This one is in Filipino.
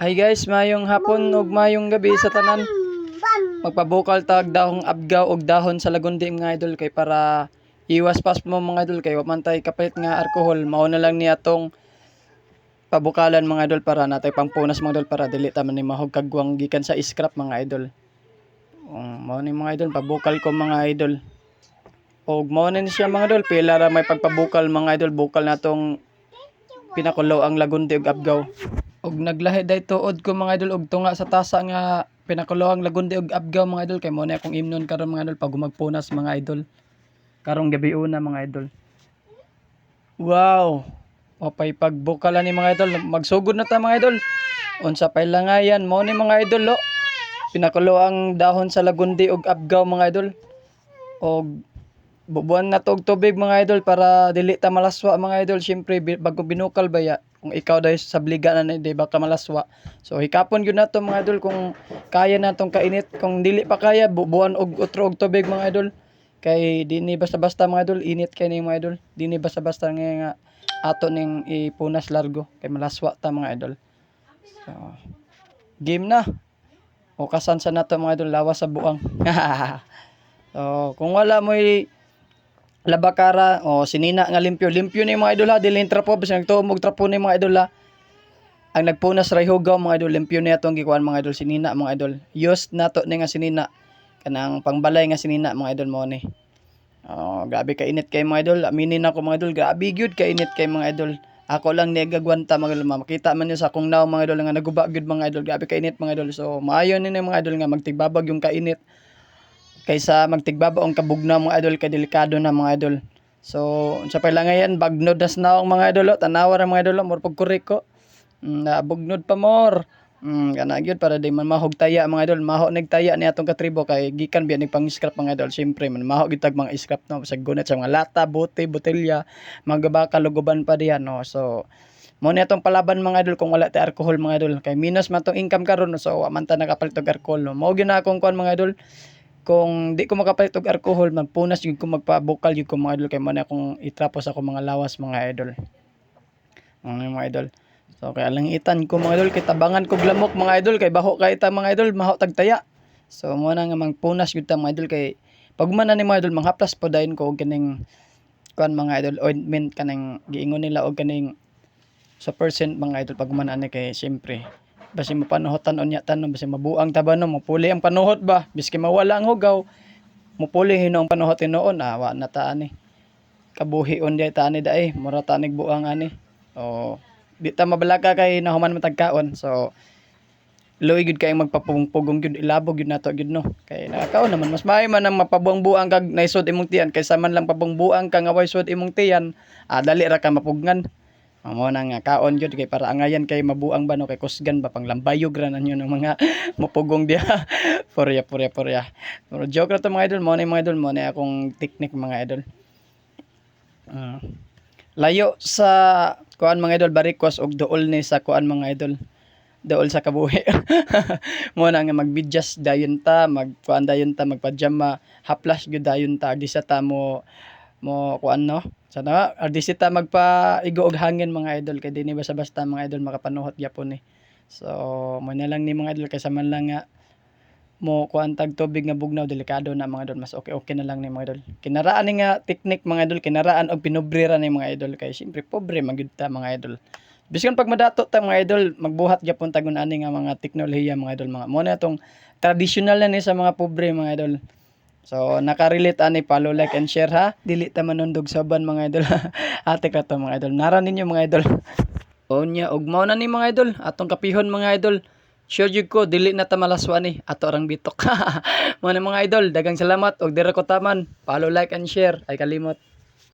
Hi guys, mayong hapon ug mayong gabi sa tanan. Magpabukal tag dahong abgaw og dahon sa lagundi mga idol kay para iwas pas mo mga idol kay wa man tay kapalit nga alcohol. Mao na lang niya tong pabukalan mga idol para natay pangpunas mga idol para dili ta man ni mahog kagwang gikan sa scrap mga idol. Um, mao ni mga idol pabukal ko mga idol. Og mao na ni siya mga idol pila ra may pagpabukal mga idol bukal natong pinakulo ang lagundi ug abgaw. Og naglahi day tuod ko mga idol og tunga sa tasa nga pinakulo ang lagundi ug abgaw mga idol kay mo na akong imnon karon mga idol pag gumagpunas mga idol. Karong gabi una mga idol. Wow. Mapay pagbukalan ni mga idol. Magsugod na ta mga idol. Unsa pay langayan mo ni mga idol lo. Pinakulo ang dahon sa lagundi ug abgaw mga idol. Og bubuan na to og tubig mga idol para dili ta malaswa mga idol. Syempre bago binukal ba ya kung ikaw dahil sa bliga na di baka malaswa. So hikapon gyud na to mga idol kung kaya na tong kainit. Kung dili pa kaya bubuan og utro og tubig mga idol. Kay di ni basta-basta mga idol, init kay ni mga idol. Di ni basta-basta nga, nga ato ning ipunas largo kay malaswa ta mga idol. So, game na. O kasan sa nato mga idol lawas sa buang. so, kung wala mo labakara o sinina nga limpyo. Limpyo ni mga idol ha? Dili trapo bisan nagtuomog trapo ni mga idol ha? Ang nagpunas ray hugaw mga idol limpyo ni atong gikuan mga idol sinina mga idol. Used nato ni nga sinina kanang pangbalay nga sinina mga idol mo ni. Oh grabe ka init kay mga idol. Aminin ako mga idol. Grabe gyud ka init kay mga idol. Ako lang ni gagwanta mga idol makita man niyo sa akong naw mga idol nga naguba gyud mga idol. Grabe ka init mga idol. So maayo ni mga idol nga magtigbabag yung kainit kaysa magtigbaba ang kabugnaw mga idol kay delikado na mga idol. So sa pailangayan bagnod na sa mga idol oh. tanawa ra mga idol oh. mor pag ko mm, nabugnod pa mor mm, kana gyud para di man mahog taya mga idol. Maho nagtaya ni atong katribo kay gikan biya pang scrap mga idol. Syempre man maho gitag mga scrap no. Sa gunit sa mga lata bote botelya mga baka luguban pa diyan no. So mo ni atong palaban mga idol kung wala tay alcohol mga idol. Kay minus man tong income karon so wa man ta nakapalit og alcohol no. Mao gyud na akong kuan mga idol kung di ko makapalit og alcohol magpunas yun. Ko magpabukal yun ko mga idol kay mo na akong itrapos ako mga lawas mga idol. Mga mga idol. So kaya lang itan ko mga idol kay tabangan ko lamok mga idol kay baho kay ta mga idol maho tagtaya. So mo na nga magpunas yun ta mga idol kay pag man ni mga idol manghaplas po dayon ko og kaning kuan mga idol ointment kanang giingon nila og kaning sa percent mga idol pag man ani kay syempre basi mapanuhotan unya tanon basi mabuang tabano mapuli ang panuhot ba? Biski mawala ang hugaw mupuli hino ang panuhot tinuon ah wa na ta ani. Kabuhi on di ta ani dai mura ta buang ani. O di ta mabalaka kay nahuman matagkaon so luoy gud kay magpapugong gud ilabog gud nato gud no. Kay nakakaon naman mas maayo man ang mapabuang-buang kag naisod imong tiyan kaysa man lang pabuang-buang kang away sud imong tiyan ah, dali ra ka mapugngan Amo na nga kaon gyud kay para angayan kay mabuang ba no kay kusgan ba pang lambayog ra nanyo ng mga mapugong dia. porya porya porya. Pero joke ra to mga idol, mo na mga idol, mo na akong technique mga idol. Ah. layo sa kuan mga idol barikos og dool ni sa kuan mga idol. Dool sa kabuhi. mo na nga magbidjas dayon ta, magkuan dayon ta, magpajama, haplas gyud dayon ta, di sa ta mo mo kuan no. Sana ardisita magpa igo og hangin mga idol kay dinhi basta-basta mga idol makapanuhot gyapon ni. So mo na lang ni mga idol kaysa man lang nga mo kuan tag tubig nga bugnaw delikado na mga idol mas okay okay na lang ni mga idol. Kinaraan ni nga technique mga idol kinaraan og pinobrera ni mga idol kay syempre pobre magyud ta mga idol. Bisan pag madato ta mga idol magbuhat gyapon tagon ani nga mga teknolohiya mga idol mga mo na tong traditional na ni sa mga pobre mga idol. So, nakarelate ani follow, like, and share ha. Dili ta manundog saban mga idol. Ate ka to mga idol. Nara ninyo mga idol. O nya, ug mao na ni mga idol. Atong kapihon mga idol. Sure jud ko, dili na ta malaswa ni. Ato rang bitok. mo mga idol. Dagang salamat. Og dira ko taman. Follow, like, and share. Ay kalimot.